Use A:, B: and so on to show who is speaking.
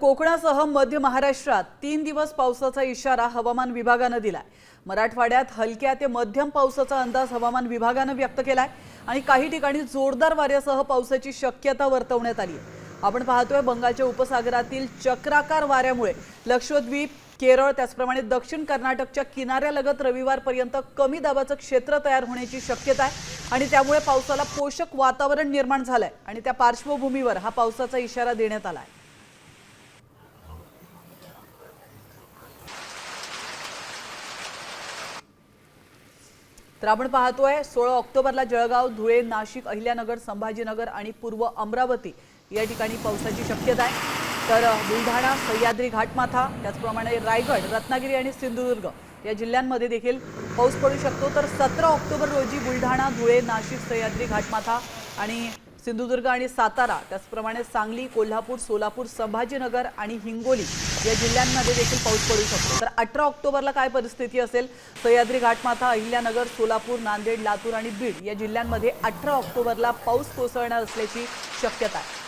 A: कोकणासह मध्य महाराष्ट्रात तीन दिवस पावसाचा इशारा हवामान विभागानं दिलाय. मराठवाड्यात हलक्या ते मध्यम पावसाचा अंदाज हवामान विभागानं व्यक्त केलाय आणि काही ठिकाणी जोरदार वाऱ्यासह पावसाची शक्यता वर्तवण्यात आली आहे आपण पाहतोय बंगालच्या उपसागरातील चक्राकार वाऱ्यामुळे लक्षद्वीप केरळ त्याचप्रमाणे दक्षिण कर्नाटकच्या किनाऱ्यालगत रविवारपर्यंत कमी दाबाचं क्षेत्र तयार होण्याची शक्यता आहे आणि त्यामुळे पावसाला पोषक वातावरण निर्माण झालंय आणि त्या पार्श्वभूमीवर हा पावसाचा इशारा देण्यात आला आहे तर आपण पाहतोय सोळा ऑक्टोबरला जळगाव धुळे नाशिक अहिल्यानगर संभाजीनगर आणि पूर्व अमरावती या ठिकाणी पावसाची शक्यता आहे. तर बुलढाणा सह्याद्री घाटमाथा त्याचप्रमाणे रायगड रत्नागिरी आणि सिंधुदुर्ग या जिल्ह्यांमध्ये देखील पाऊस पडू शकतो. तर सतरा ऑक्टोबर रोजी बुलढाणा धुळे नाशिक सह्याद्री घाटमाथा आणि सिंधुदुर्ग आणि सातारा त्याचप्रमाणे सांगली कोल्हापूर सोलापूर संभाजीनगर आणि हिंगोली या जिल्ह्यांमध्ये देखील पाऊस पडू शकतो. तर अठरा ऑक्टोबरला काय परिस्थिती असेल? सह्याद्री घाटमाथा अहिल्यानगर सोलापूर नांदेड लातूर आणि बीड या जिल्ह्यांमध्ये अठरा ऑक्टोबरला पाऊस कोसळणार असल्याची शक्यता आहे.